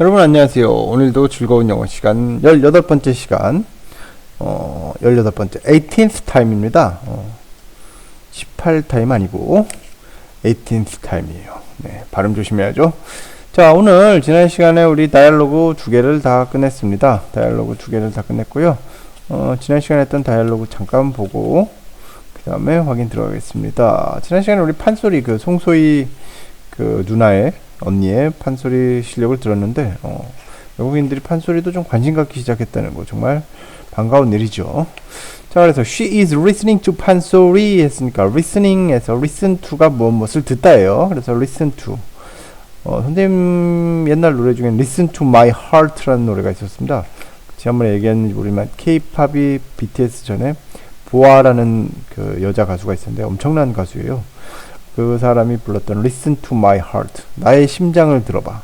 여러분 안녕하세요. 오늘도 즐거운 영어 시간 18번째 시간 어 18번째 18th time입니다. 어, 18타임 아니고 18th time이에요. 네, 발음 조심해야죠. 자, 오늘 지난 시간에 우리 다이얼로그 두 개를 다 끝냈습니다. 다이얼로그 두 개를 다 끝냈고요. 어, 지난 시간에 했던 다이얼로그 잠깐 보고 그 다음에 확인 들어가겠습니다. 지난 시간에 우리 판소리 그 송소희 그 누나의 언니의 판소리 실력을 들었는데 어, 외국인들이 판소리도 좀 관심 갖기 시작했다는 거 정말 반가운 일이죠. 자 그래서 she is listening to 판소리 했으니까 listening에서 listen to가 무엇 무엇을 듣다예요. 그래서 listen to 어, 선생님 옛날 노래 중에 listen to my heart라는 노래가 있었습니다. 지난번에 얘기했는지 모르지만 K-팝이 BTS 전에 보아라는 그 여자 가수가 있었는데 엄청난 가수예요. 그 사람이 불렀던 Listen to my heart. 나의 심장을 들어봐.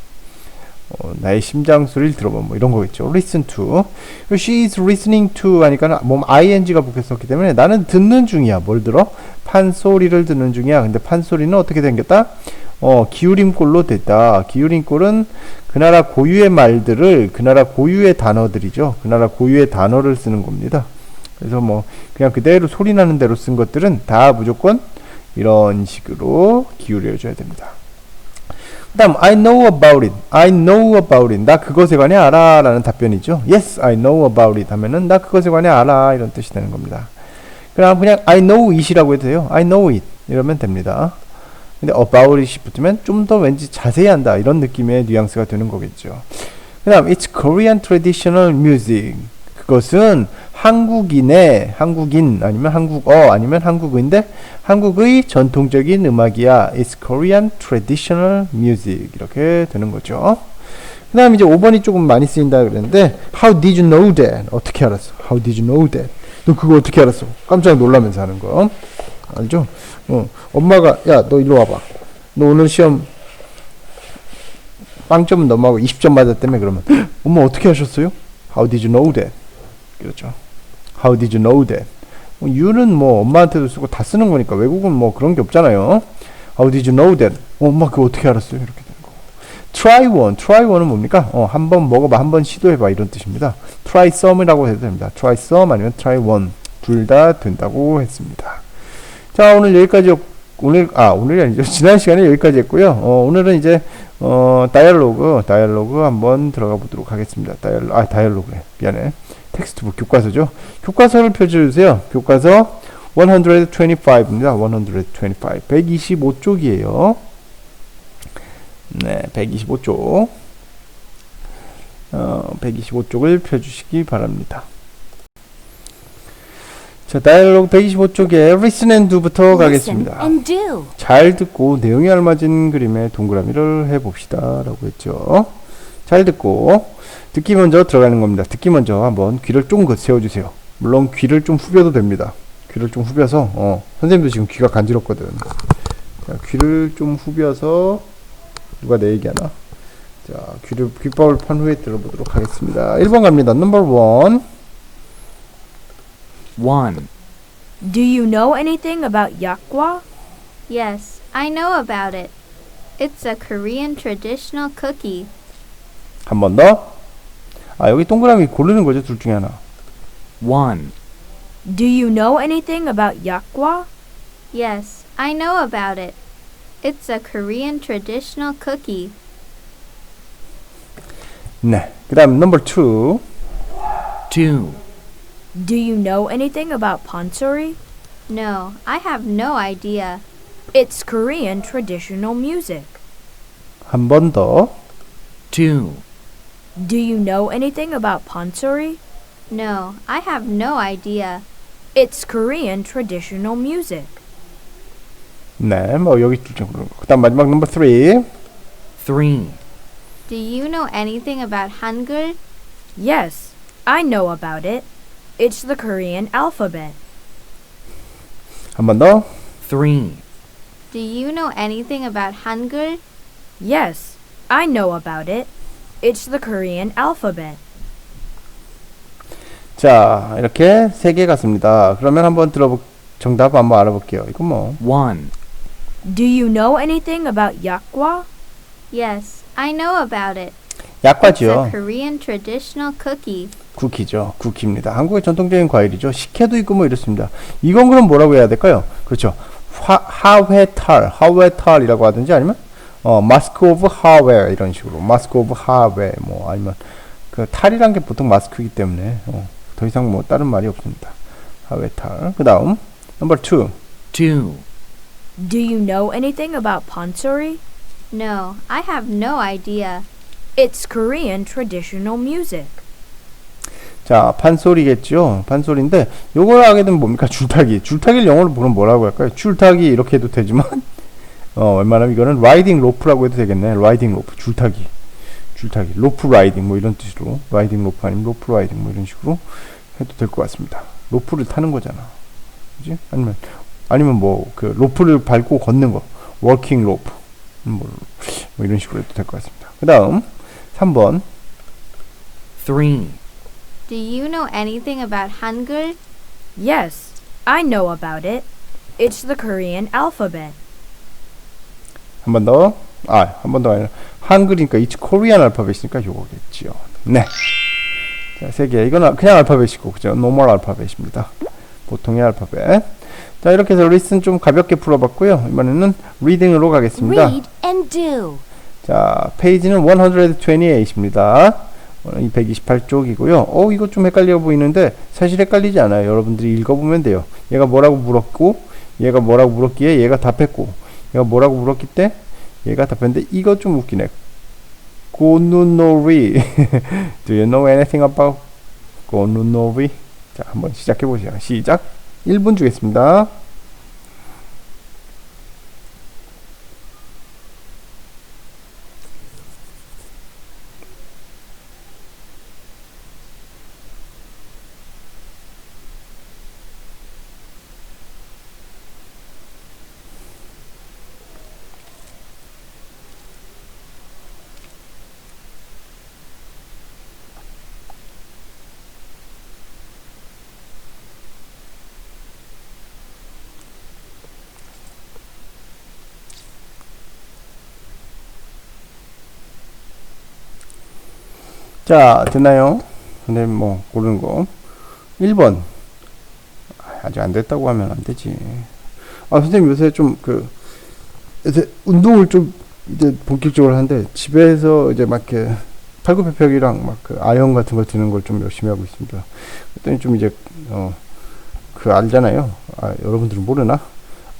어, 나의 심장 소리를 들어봐. 뭐 이런 거겠죠. Listen to. She is listening to 하니까 몸 ing가 붙였었기 때문에 나는 듣는 중이야. 뭘 들어? 판소리를 듣는 중이야. 근데 판소리는 어떻게 생겼다? 어, 기울임꼴로 됐다. 기울임꼴은 그 나라 고유의 말들을 그 나라 고유의 단어들이죠. 그 나라 고유의 단어를 쓰는 겁니다. 그래서 뭐 그냥 그대로 소리 나는 대로 쓴 것들은 다 무조건 이런 식으로 기울여줘야 됩니다. 그 다음 I know about it. I know about it. 나 그것에 관해 알아 라는 답변이죠. Yes, I know about it 하면은 나 그것에 관해 알아 이런 뜻이 되는 겁니다. 그럼 그냥 I know it이라고 해도 돼요. I know it 이러면 됩니다. 근데 about it이 붙으면 좀 더 왠지 자세히 한다 이런 느낌의 뉘앙스가 되는 거겠죠. 그 다음 It's Korean traditional music. 그것은 한국인의 한국인 아니면 한국어 아니면 한국인데 한국의 전통적인 음악이야. It's Korean traditional music 이렇게 되는 거죠. 그 다음 이제 5번이 조금 많이 쓰인다 그랬는데 How did you know that? 어떻게 알았어? How did you know that? 너 그거 어떻게 알았어? 깜짝 놀라면서 하는 거 알죠? 어, 엄마가 야 너 일로 와봐. 너 오늘 시험 빵점 넘어가고 20점 맞았다며 그러면 엄마 어떻게 하셨어요? How did you know that? 그렇죠. How did you know that? 뭐 you는 뭐 엄마한테도 쓰고 다 쓰는 거니까 외국은 뭐 그런 게 없잖아요. How did you know that? 어, 엄마 그거 어떻게 알았어요? 이렇게 되는 거. Try one. Try one은 뭡니까? 어, 한 번 먹어봐, 한 번 시도해봐 이런 뜻입니다. Try some이라고 해도 됩니다. Try some 아니면 try one 둘 다 된다고 했습니다. 자 오늘 여기까지 오늘 아 오늘이 아니죠 지난 시간에 여기까지 했고요. 어, 오늘은 이제 어, 다이얼로그 다이얼로그 한번 들어가 보도록 하겠습니다. 다이얼 아 다이얼로그래 미안해. 텍스트북 교과서죠. 교과서를 펴주세요. 교과서 125입니다. 125. 125쪽이에요. 네, 125쪽. 어, 125쪽을 펴주시기 바랍니다. 자, 다이얼로그 125쪽에 listen and do부터 가겠습니다. and do. 잘 듣고 내용에 알맞은 그림의 동그라미를 해봅시다. 라고 했죠. 잘 듣고 듣기 먼저 들어가는 겁니다. 듣기 먼저 한번 귀를 쫑긋 그 세워주세요. 물론 귀를 좀 후벼도 됩니다. 귀를 좀 후벼서 어, 선생님도 지금 귀가 간지럽거든. 자, 귀를 좀 후벼서 누가 내 얘기하나? 자, 귀를 귓밥을 판 후에 들어보도록 하겠습니다. 1번 갑니다. 넘버 1. 1. Do you know anything about yakwa? Yes, I know about it. It's a Korean traditional cookie. 한 번 더. 아, 여기 동그라미 고르는 거죠. 둘 중에 하나. 1. Do you know anything about yakwa? Yes, I know about it. It's a Korean traditional cookie. 네. 그 다음 넘버 2. 2. Do you know anything about pansori? No, I have no idea. It's Korean traditional music. 한 번 더. 2. Do you know anything about pansori? No, I have no idea. It's Korean traditional music. 네. 뭐 여기 둘중 고르는 거. 그 다음 마지막 넘버 3. 3. Do you know anything about Hangul? Yes, I know about it. It's the Korean alphabet. 한 번 더. 3. Do you know anything about Hangul? Yes, I know about it. It's the Korean alphabet. 자, 이렇게 세개 같습니다. 그러면 한번 들어보 정답 한번 알아볼게요. 이거 뭐 1. Do you know anything about yakwa? Yes, I know about it. It's a. Korean traditional cookie. 쿠키죠. 쿠키입니다. 한국의 전통적인 과일이죠. 식혜도 있고 뭐 이렇습니다. 이건 그럼 뭐라고 해야 될까요? 그렇죠. 화, 하회탈, 하회탈이라고 하든지 아니면 어, 마스크 오브 하웨 이런 식으로 마스크 오브 하웨 뭐 아니면 그 탈이란 게 보통 마스크이기 때문에 어, 더 이상 뭐 다른 말이 없습니다. 하회탈. 그다음 넘버 2. 2, Do you know anything about pansori? No, I have no idea. It's Korean traditional music. 자, 판소리겠죠. 판소리인데 요걸 하게 되면 뭡니까? 줄타기. 줄타기를 영어로 보면 뭐라고 할까요? 줄타기 이렇게 해도 되지만 어, 웬만하면 이거는 라이딩 로프라고 해도 되겠네. 라이딩 로프. 줄타기. 줄타기. 로프 라이딩 뭐 이런 뜻으로 라이딩 로프 아니면 로프 라이딩 뭐 이런 식으로 해도 될 것 같습니다. 로프를 타는 거잖아. 그지? 아니면 아니면 뭐 그 로프를 밟고 걷는 거. 워킹 로프. 음, 뭐, 뭐 이런 식으로 해도 될 것 같습니다. 그 다음 3번 3, Do you know anything about Hangul? Yes, I know about it. It's the Korean alphabet. 한 번 더. 아, 한 번 더 아니라 한글이니까 이츠 코리안 알파벳이니까 요거겠지요. 네. 자, 세 개. 이거는 그냥 알파벳이고 그죠? 노멀 알파벳입니다. 보통의 알파벳. 자, 이렇게 해서 리슨 좀 가볍게 풀어봤고요. 이번에는 리딩으로 가겠습니다. Read and do. 자, 페이지는 128입니다. 이 128쪽이고요. 어, 이거 좀 헷갈려 보이는데 사실 헷갈리지 않아요. 여러분들이 읽어보면 돼요. 얘가 뭐라고 물었고, 얘가 뭐라고 물었기에 얘가 답했고, 얘가 뭐라고 물었기 때 얘가 답했는데 이거 좀 웃기네. 고누노리. Do you know anything about 고누노리? 자, 한번 시작해 보세요. 시작. 1분 주겠습니다. 자, 됐나요? 근데 뭐 고르는 거. 1번. 아직 안 됐다고 하면 안 되지. 아, 선생님 요새 좀그 요새 운동을 좀 이제 본격적으로 하는데 집에서 이제 막 이렇게 팔굽혀펴기랑 막 그 아령 같은 거 드는 걸 좀 열심히 하고 있습니다. 그랬더니 좀 이제 어 그 알잖아요. 아, 여러분들은 모르나?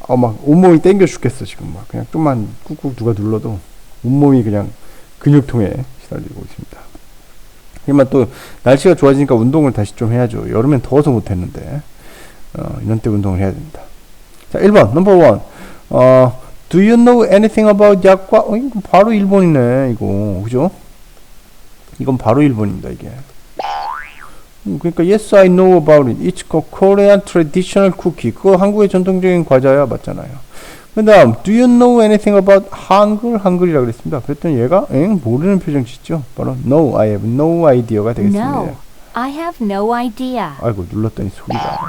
어, 막 온몸이 땡겨 죽겠어 지금 막 그냥 좀만 꾹꾹 누가 눌러도 온몸이 그냥 근육통에 시달리고 있습니다. 하지만 또 날씨가 좋아지니까 운동을 다시 좀 해야죠. 여름엔 더워서 못했는데 어, 이런 때 운동을 해야 됩니다. 자, 1번 넘버 원. 어, Do you know anything about 약과? 어, 이거 바로 일본이네 이거 그죠? 이건 바로 일본입니다 이게. 음, 그러니까 yes I know about it. It's a Korean traditional cookie. 그거 한국의 전통적인 과자야 맞잖아요. 그 다음 Do you know anything about 한글? 한글이라 그랬습니다. 그랬더니 얘가 엥 모르는 표정 짓죠. 바로 No, I have no idea가 되겠습니다. No, I have no idea. 아이고 눌렀더니 소리가.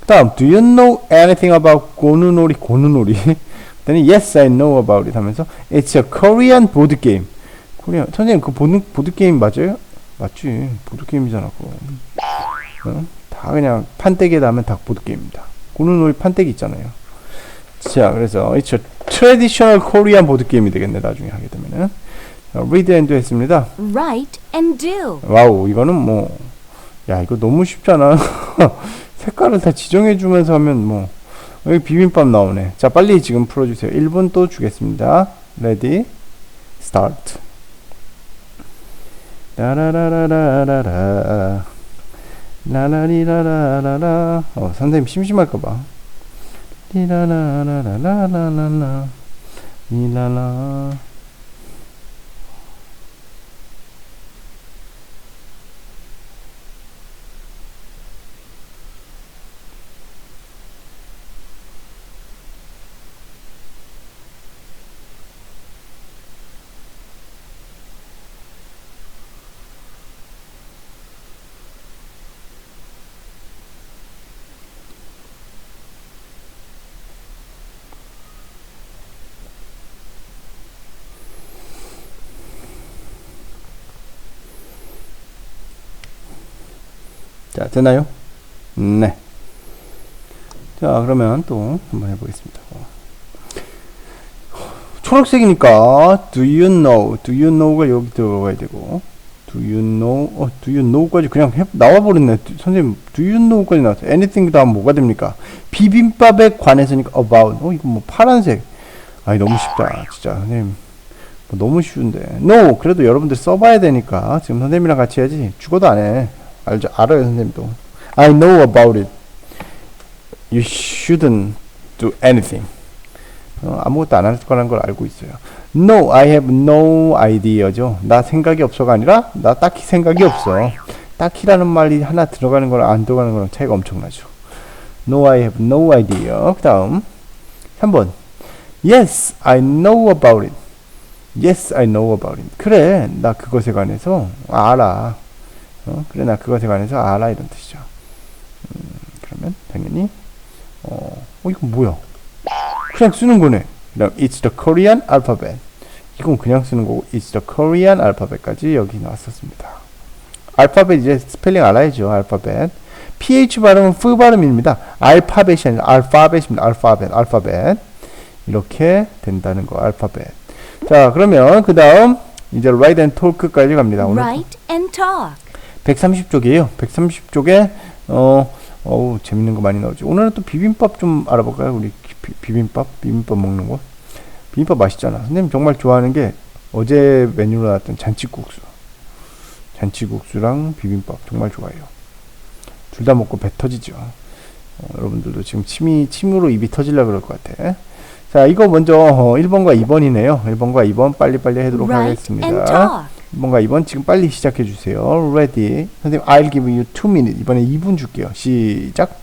그 다음 Do you know anything about 고누놀이? 고누놀이. 그랬더니 Yes, I know about it 하면서 It's a Korean board game. 코리안 선생님 그 보드 보드 게임 맞아요? 맞지 보드 게임이잖아 그거. 어? 다 그냥 판때기에 하면 다 보드 게임입니다. 고누놀이 판때기 있잖아요. 자, 그래서 it's a traditional Korean 보드 게임이 되겠네 나중에 하게 되면은. 자, read and do 했습니다. Write and do. 와우, 이거는 뭐, 야, 이거 너무 쉽잖아. 색깔을 다 지정해 주면서 하면 뭐, 여기 비빔밥 나오네. 자, 빨리 지금 풀어 주세요. 1분 또 주겠습니다. Ready, start. 라라라라라라라. 라라리라라라라. 어, 선생님 심심할까봐. 리라라라라라라라. 리라라. 자, 되나요? 네. 자, 그러면 또 한번 해보겠습니다. 어. 초록색이니까 do you know, do you know가 여기 들어가야 되고 do you know, 어, do you know까지 그냥 해, 나와버렸네. 두- 선생님, do you know까지 나왔어. anything 다음 뭐가 됩니까? 비빔밥에 관해서니까 about. 어, 이거 뭐 파란색. 아니, 너무 쉽다. 진짜. 선생님. 뭐 너무 쉬운데. no! 그래도 여러분들 써봐야 되니까. 지금 선생님이랑 같이 해야지. 죽어도 안 해. 알죠? 알아요, 선생님도. I know about it. You shouldn't do anything. 어, 아무것도 안 할 거라는 걸 알고 있어요. No, I have no idea죠. 나 생각이 없어가 아니라 나 딱히 생각이 없어. 딱히라는 말이 하나 들어가는 거랑 안 들어가는 거랑 차이가 엄청나죠. No, I have no idea. 그 다음 3번 Yes, I know about it. Yes, I know about it. 그래, 나 그것에 관해서 알아. 어, 그래, 나 그것에 관해서 알아 이런 뜻이죠. 음, 그러면 당연히 어, 어 이거 뭐야? 그냥 쓰는 거네. 그다음 it's the Korean alphabet. 이건 그냥 쓰는 거고 it's the Korean alphabet까지 여기 나왔었습니다. 알파벳 이제 스펠링 알아야죠. 알파벳. ph 발음은 f 발음입니다. 알파벳이 아니라 알파벳입니다. 알파벳, 알파벳. 이렇게 된다는 거. 알파벳. 자, 그러면 그 다음 이제 write and talk까지 갑니다. 오늘 Write and talk. 130쪽이에요. 130쪽에 어 어우 재밌는 거 많이 나오죠. 오늘은 또 비빔밥 좀 알아볼까요? 우리 비, 비빔밥 비빔밥 먹는 거. 비빔밥 맛있잖아. 선생님 정말 좋아하는 게 어제 메뉴로 나왔던 잔치국수. 잔치국수랑 비빔밥 정말 좋아해요. 둘 다 먹고 배 터지죠. 어, 여러분들도 지금 침이 침으로 입이 터질라 그럴 것 같아. 자, 이거 먼저 어, 1번과 2번이네요. 1번과 2번 빨리빨리 하도록 Write 하겠습니다. 뭔가 이번 지금 빨리 시작해 주세요. Ready. 선생님, I'll give you two minutes. 이번에 2분 줄게요. 시작.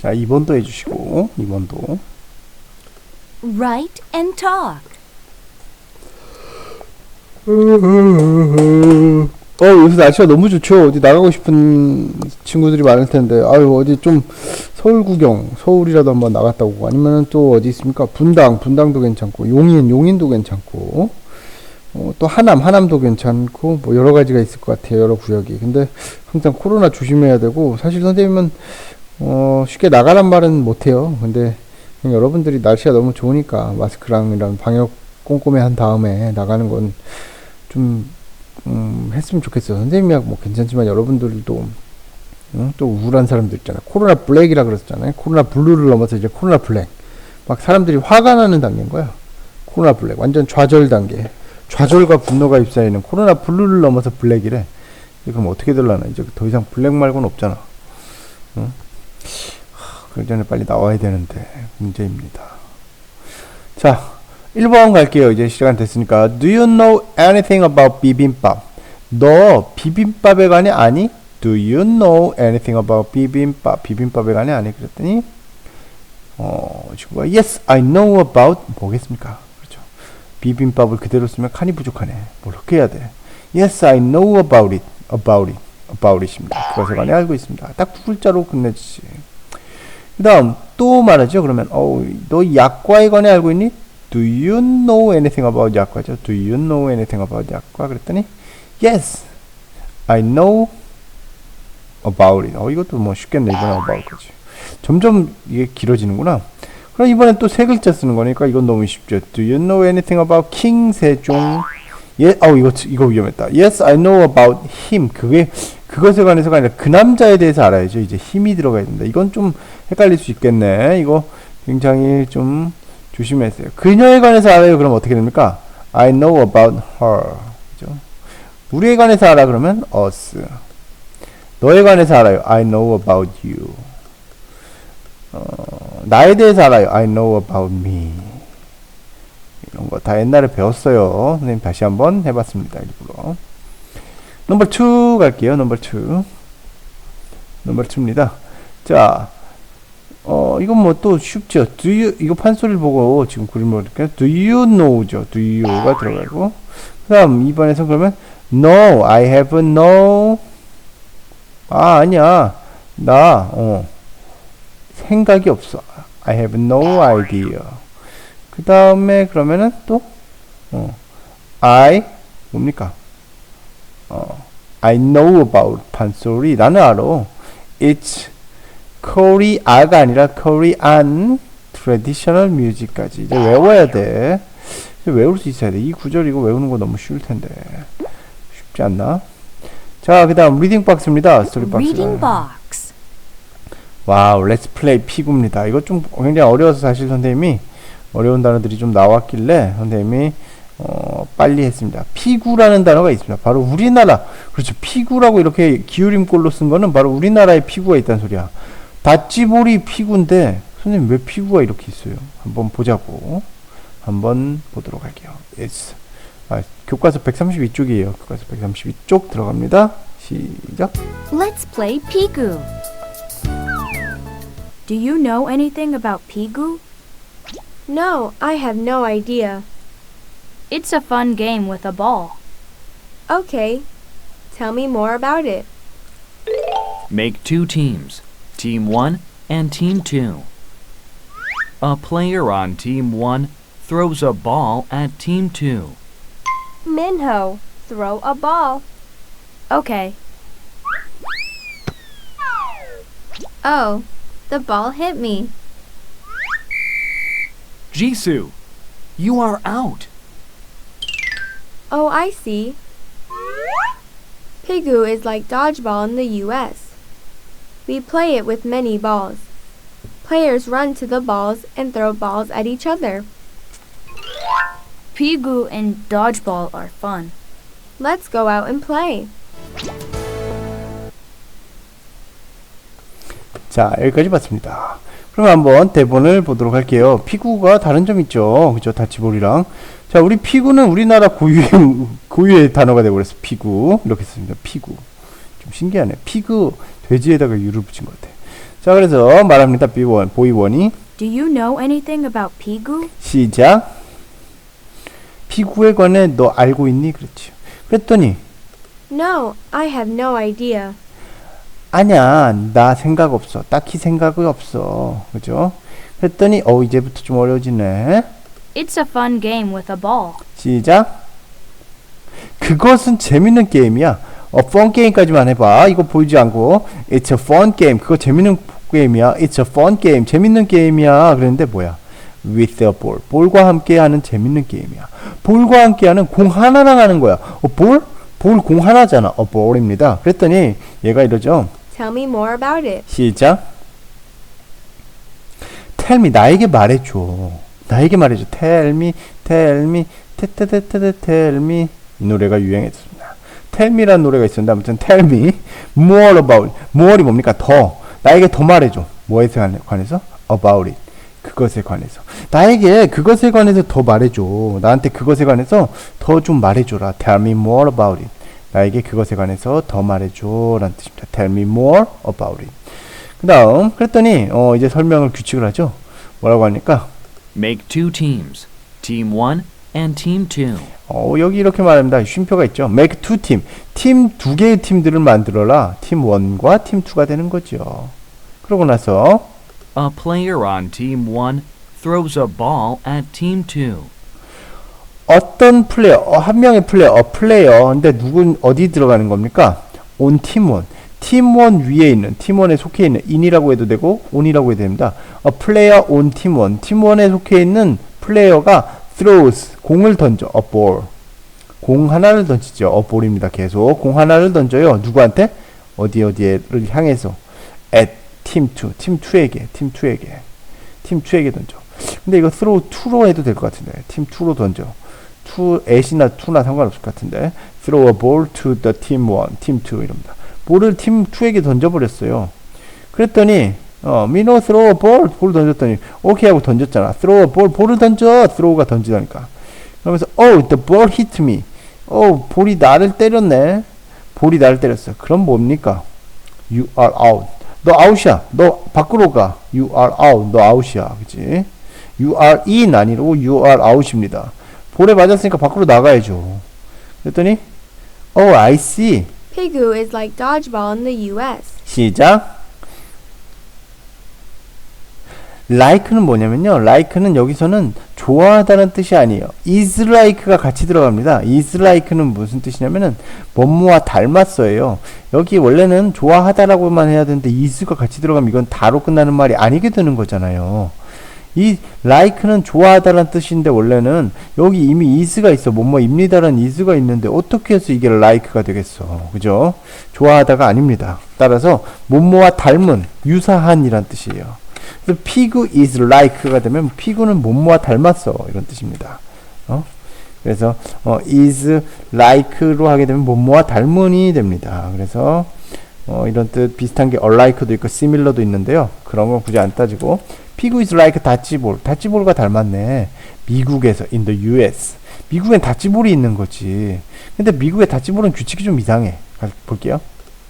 자, 2번도 해주시고, 2번도. Write and talk. 어, 요새 날씨가 너무 좋죠. 어디 나가고 싶은 친구들이 많을 텐데, 아유, 어디 좀 서울 구경, 서울이라도 한번 나갔다 오고, 아니면 또 어디 있습니까? 분당, 분당도 괜찮고, 용인, 용인도 괜찮고, 어, 또 하남, 하남도 괜찮고, 뭐 여러 가지가 있을 것 같아요. 여러 구역이. 근데 항상 코로나 조심해야 되고, 사실 선생님은, 어, 쉽게 나가란 말은 못해요. 근데 여러분들이 날씨가 너무 좋으니까 마스크랑 이런 방역 꼼꼼히 한 다음에 나가는 건좀 음, 했으면 좋겠어요. 선생님이야 뭐 괜찮지만 여러분들도 응? 또 우울한 사람들 있잖아요. 코로나 블랙이라 그랬잖아요. 코로나 블루를 넘어서 이제 코로나 블랙. 막 사람들이 화가 나는 단계인 거야. 코로나 블랙. 완전 좌절 단계. 좌절과 분노가 휩싸이는 코로나 블루를 넘어서 블랙이래. 그럼 어떻게 될라나? 이제 더 이상 블랙 말고는 없잖아. 응? 하, 그 전에 빨리 나와야 되는데 문제입니다. 자, 1번 갈게요. 이제 시간 됐으니까. Do you know anything about 비빔밥? 너 비빔밥에 관해 아니? Do you know anything about 비빔밥? 비빔밥에 관해 아니? 그랬더니 어, 친구가 Yes, I know about 뭐겠습니까? 그렇죠. 비빔밥을 그대로 쓰면 칸이 부족하네. 뭘 어떻게 해야 돼? Yes, I know about it. About it. About it입니다. 그것에 관해 알고 있습니다. 딱 두 글자로 끝내주지. 그 다음 또 말하죠. 그러면 어, 너 약과에 관해 알고 있니? Do you know anything about 약과죠? Do you know anything about 약과? 그랬더니 Yes, I know about it. 어, 이것도 뭐 쉽겠네. 이번에 about 거지. 점점 이게 길어지는구나. 그럼 이번엔 또 세 글자 쓰는 거니까 이건 너무 쉽죠. Do you know anything about 킹 세종? 예, 어 이거 이거 위험했다. Yes, I know about him. 그게 그것에 관해서가 아니라 그 남자에 대해서 알아야죠. 이제 힘이 들어가야 된다. 이건 좀 헷갈릴 수 있겠네. 이거 굉장히 좀 조심했어요. 그녀에 관해서 알아요. 그럼 어떻게 됩니까? I know about her. 그죠? 우리에 관해서 알아 그러면 us. 너에 관해서 알아요. I know about you. 어, 나에 대해서 알아요. I know about me. 이런 거 다 옛날에 배웠어요. 선생님 다시 한번 해봤습니다. 일부러. 넘버 2 갈게요. 넘버 2. 넘버 2입니다. 자, 어, 이건 뭐 또 쉽죠. Do you, 이거 판소리를 보고 지금 그림을 이렇게 Do you know죠. Do you가 들어가고. 그 다음 2번에서 그러면 No, I have no. 아, 아니야. 나, 어, 생각이 없어. I have no idea. 그 다음에 그러면은 또, 어, I, 뭡니까? 어, I know about 판소리. 나는 알아. It's Korea가 아니라 Korean traditional music까지 이제 외워야 돼. 외울 수 있어야 돼. 이 구절 이거 외우는 거 너무 쉬울 텐데. 쉽지 않나? 자, 그다음 리딩 박스입니다. 스토리 박스. Reading box. 와우, 렛츠 플레이 피구입니다. 이거 좀 굉장히 어려워서 사실 선생님이 어려운 단어들이 좀 나왔길래 선생님이 어, 빨리 했습니다. 피구라는 단어가 있습니다. 바로 우리나라 그렇죠. 피구라고 이렇게 기울임꼴로 쓴 거는 바로 우리나라에 피구가 있다는 소리야. 다찌보리 피구인데 선생님 왜 피구가 이렇게 있어요? 한번 보자고. 한번 보도록 할게요. Yes. 아, 교과서 132쪽이에요. 교과서 132쪽 들어갑니다. 시작. Let's play Pigu. Do you know anything about Pigu? No, I have no idea. It's a fun game with a ball. Okay, tell me more about it. Make two teams, Team 1 and Team 2. A player on Team 1 throws a ball at Team 2. Minho, throw a ball. Okay. Oh, the ball hit me. Jisoo, you are out. Oh, I see. Pigu is like dodgeball in the US. We play it with many balls. Players run to the balls and throw balls at each other. Pigu and dodgeball are fun. Let's go out and play. 자, 여기까지 봤습니다. 그럼 한번 대본을 보도록 할게요. 피구가 다른 점 있죠. 그죠? 다치볼이랑. 자, 우리 피구는 우리나라 고유의, 고유의 단어가 되어버렸어. 피구. 이렇게 씁니다. 피구. 좀 신기하네. 피구. 돼지에다가 유를 붙인 것 같아. 자, 그래서 말합니다. B1, 보이원이. Do you know anything about Pigu? 시작. 피구에 관해 너 알고 있니? 그렇지. 그랬더니, No, I have no idea. 아니야, 나 생각 없어. 딱히 생각이 없어. 그죠? 그랬더니, 어, 이제부터 좀 어려워지네. It's a fun game with a ball. 시작. 그것은 재밌는 게임이야. 어, fun 게임까지만 해봐. 이거 보이지 않고. It's a fun game. 그거 재밌는 게임이야. It's a fun game. 재밌는 게임이야. 그랬는데 뭐야? With a ball. 볼과 함께 하는 재밌는 게임이야. 볼과 함께 하는 공 하나랑 하는 거야. 어, 볼? 볼 공 하나잖아. 어, 볼입니다. 그랬더니 얘가 이러죠. Tell me more about it. 시작. Tell me 나에게 말해줘. 나에게 말해줘. Tell me, tell me, 테테테테 tell me 이 노래가 유행했습니다. Me라는 노래가 있었는데 아무튼 me more about more이 뭡니까? 더 나에게 더 말해줘. 뭐에 관해서? About it. 그것에 관해서 나에게 그것에 관해서 더 말해줘. 나한테 그것에 관해서 더 좀 말해줘라. Tell me more about it. 나에게 그것에 관해서 더 말해줘 라는 뜻입니다. Tell me more about it. 그 다음 그랬더니 어, 이제 설명을 규칙을 하죠. 뭐라고 하니까 Make two teams, Team 1 and Team 2. 어, 여기 이렇게 말합니다. 쉼표가 있죠. Make two team. 팀 두 개의 팀들을 만들어라. 팀 1과 팀 2가 되는 거죠. 그러고 나서 A player on Team 1 throws a ball at Team 2. 어떤 플레이어, 어, 한 명의 플레이어, 어, 플레이어. 근데 누군 어디 들어가는 겁니까? 온 팀원. 팀원 위에 있는 팀원에 속해 있는 인이라고 해도 되고 온이라고 해도 됩니다. 어, 플레이어 온 팀원. 팀원에 속해 있는 플레이어가 throws 공을 던져. a ball. 공 하나를 던지죠. 어 볼입니다. 계속 공 하나를 던져요. 누구한테? 어디 어디를 향해서 at 팀 2, 팀 2에게, 팀 2에게, 팀 2에게 던져. 근데 이거 throw 2로 해도 될 것 같은데 팀 2로 던져. to at이나 to나 상관없을 것 같은데 throw a ball to the team 1, team 2 이럽니다. 볼을 팀 2에게 던져버렸어요. 그랬더니 어, 민호 a ball 볼 던졌더니 오케이 하고 던졌잖아. a ball 볼을 던져 throw가 던지다니까. 그러면서 oh the ball hit me. 어 볼이 나를 때렸네. 볼이 나를 때렸어. 그럼 뭡니까? You are out. 너 아웃이야. 너 밖으로 가. You are out. 너 아웃이야. 그치? You are in 아니고 you are out입니다. 볼에 맞았으니까 밖으로 나가야죠. 그랬더니 Oh, I see. Pigu is like dodgeball in the US. 시작. like는 뭐냐면요. like는 여기서는 좋아하다는 뜻이 아니에요. is like가 같이 들어갑니다. is like는 무슨 뜻이냐면은 뭐뭐와 닮았어예요. 여기 원래는 좋아하다라고만 해야 되는데 is가 같이 들어가면 이건 다로 끝나는 말이 아니게 되는 거잖아요. 이 like는 좋아하다라는 뜻인데 원래는 여기 이미 is가 있어. 뭐뭐입니다라는 is가 있는데 어떻게 해서 이게 like가 되겠어. 그죠? 좋아하다가 아닙니다. 따라서 뭐뭐와 닮은, 유사한이란 뜻이에요. 그래서 피구 is like가 되면 피구는 뭐뭐와 닮았어 이런 뜻입니다. 어? 그래서 어, is like로 하게 되면 뭐뭐와 닮은이 됩니다. 그래서 어, 이런 뜻 비슷한 게 unlike도 있고 similar도 있는데요. 그런 건 굳이 안 따지고 피구 is like 다찌볼 다찌볼과 닮았네. 미국에서 in the US 미국엔 다찌볼이 있는 거지. 근데 미국의 다찌볼은 규칙이 좀 이상해. 가- 볼게요.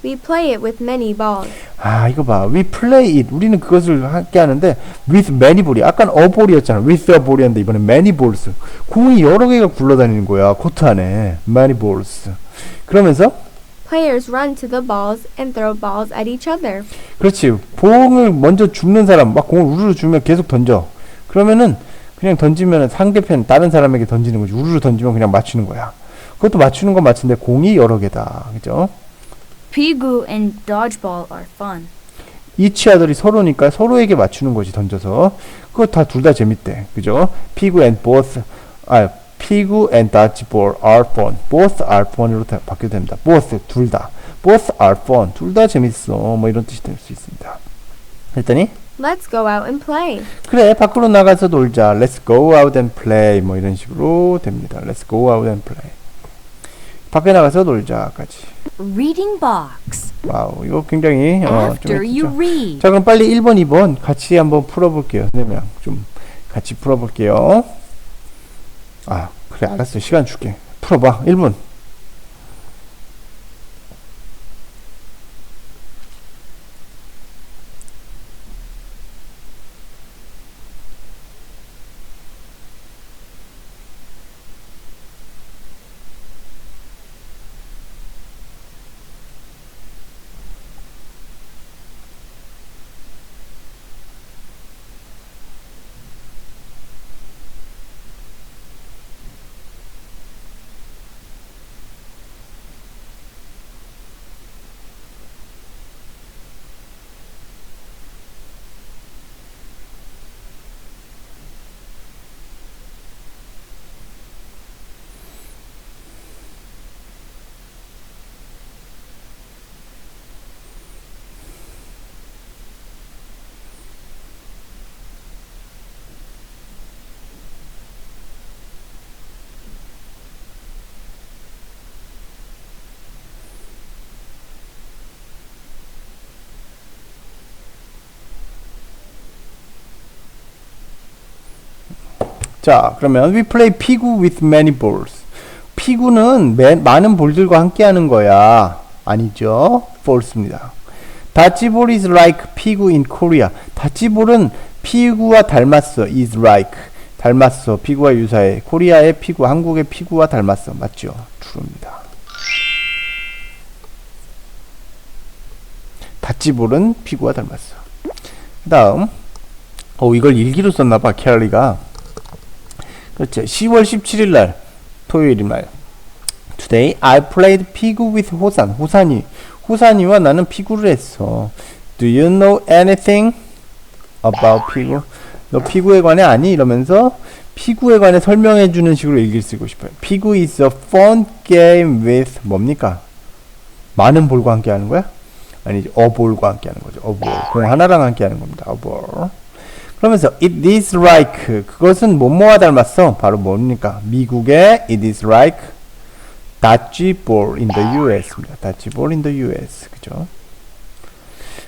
We play it with many balls. 아 이거 봐. We play it. 우리는 그것을 함께 하는데 with many ball이 아까 a ball이었잖아. with a ball이었는데 이번엔 many balls. 공이 여러 개가 굴러다니는 거야. 코트 안에 many balls. 그러면서 Players run to the balls and throw balls at each other. 그렇지. 공을 먼저 줍는 사람 막 공을 우르르 주면 계속 던져. 그러면은 그냥 던지면 상대편 다른 사람에게 던지는 거지. 우르르 던지면 그냥 맞추는 거야. 그것도 맞추는 건 맞는데 공이 여러 개다. 그죠? Pigu and dodgeball are fun. 이 치 아들이 서로니까 서로에게 맞추는 거지 던져서 그거 다 둘 다 재밌대 그죠 피구 and both 아 피구 and dodgeball are fun both are fun으로 다 바뀌어도 됩니다 both 둘 다 both are fun 둘 다 재밌어 뭐 이런 뜻이 될 수 있습니다 그랬더니 Let's go out and play. 그래 밖으로 나가서 놀자 let's go out and play 뭐 이런 식으로 됩니다 let's go out and play 밖에 나가서 놀자까지 Reading box. 와우 이거 굉장히 어, 좀 After you read. 자 그럼 빨리 1번 2번 같이 한번 풀어볼게요 네명 좀 같이 풀어볼게요 아 그래 알았어. 시간 줄게. 풀어봐. 1번 자 그러면 we play 피구 with many balls. 피구는 매, 많은 볼들과 함께 하는 거야. 아니죠? false입니다. 다치볼 is like 피구 in Korea. 다치볼은 피구와 닮았어. is like 닮았어. 피구와 유사해. 코리아의 피구 한국의 피구와 닮았어. 맞죠? true입니다. 다치볼은 피구와 닮았어. 그 다음 어 이걸 일기로 썼나봐 캐리가 그렇죠. 10월 17일 날 토요일인 날 Today I played 피구 with 호산. 호산이 호산이와 나는 피구를 했어. Do you know anything about 피구? 너 피구에 관해 아니? 이러면서 피구에 관해 설명해 주는 식으로 일기를 쓰고 싶어요. 피구 is a fun game with 뭡니까? 많은 볼과 함께 하는 거야? 아니지 어볼과 함께 하는 거죠. 어볼 공 하나랑 함께 하는 겁니다. 어볼 그러면서 it is like 그것은 뭐뭐와 닮았어. 바로 뭡니까? 미국의 it is like dodgeball in the US입니다. dodgeball in the US. 그죠?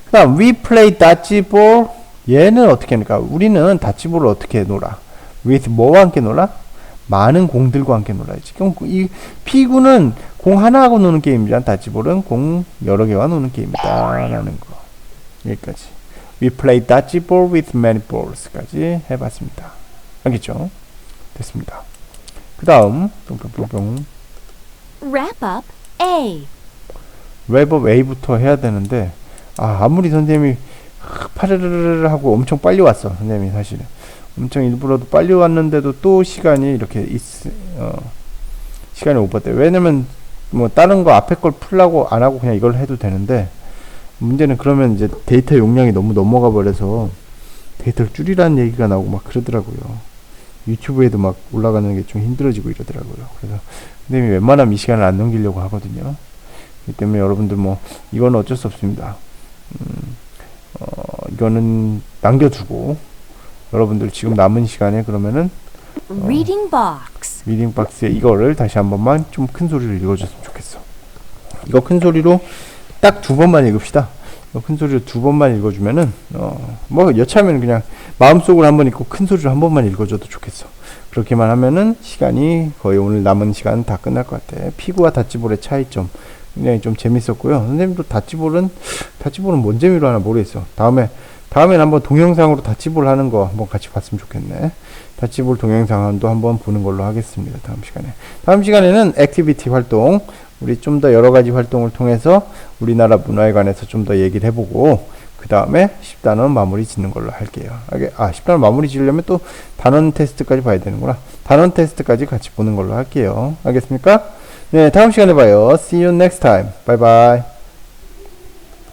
그다음 we play dodgeball 얘는 어떻게 합니까? 우리는 다치볼을 어떻게 놀아? with 뭐와 함께 놀아? 많은 공들과 함께 놀아야지. 그럼 이 피구는 공 하나하고 노는 게임이란 다치볼은 공 여러 개와 노는 게임이다라는 거. 여기까지. We play dodgeball with many balls까지 해봤습니다. 알겠죠? 됐습니다. 그 다음 뿅뿅뿅뿅 Wrap up A. 웹업 A부터 해야 되는데 아 아무리 선생님이 파르르르 하고 엄청 빨리 왔어 선생님이 사실은 엄청 일부러도 빨리 왔는데도 또 시간이 이렇게 있, 어, 시간이 오버돼 왜냐면 뭐 다른 거 앞에 걸 풀라고 안 하고 그냥 이걸 해도 되는데 문제는 그러면 이제 데이터 용량이 너무 넘어가 버려서 데이터를 줄이라는 얘기가 나오고 막 그러더라고요 유튜브에도 막 올라가는 게 좀 힘들어지고 이러더라고요 그래서 선생님이 웬만하면 이 시간을 안 넘기려고 하거든요 그렇기 때문에 여러분들 뭐 이건 어쩔 수 없습니다. 음, 어, 이거는 남겨두고 여러분들 지금 남은 시간에 그러면은 Reading box. 리딩 박스에 이거를 다시 한 번만 좀 큰 소리로 읽어줬으면 좋겠어. 이거 큰 소리로 딱 두 번만 읽읍시다. 이거 큰 소리로 두 번만 읽어주면은 어, 뭐 여차하면 그냥 마음속으로 한 번 읽고 큰 소리로 한 번만 읽어줘도 좋겠어. 그렇게만 하면은 시간이 거의 오늘 남은 시간 다 끝날 것 같아. 피구와 다치볼의 차이점 굉장히 좀 재밌었고요. 선생님도 다치볼은 다치볼은 뭔 재미로 하나 모르겠어. 다음에 다음엔 한번 동영상으로 다치볼 하는 거 한번 같이 봤으면 좋겠네. 다치볼 동영상도 한번 보는 걸로 하겠습니다. 다음 시간에. 다음 시간에는 액티비티 활동 우리 좀 더 여러 가지 활동을 통해서 우리나라 문화에 관해서 좀 더 얘기를 해보고 그 다음에 10단원 마무리 짓는 걸로 할게요. 아 10단원 마무리 지으려면 또 단원 테스트까지 봐야 되는구나. 단원 테스트까지 같이 보는 걸로 할게요. 알겠습니까? 네, 다음 시간에 봐요. See you next time. Bye bye.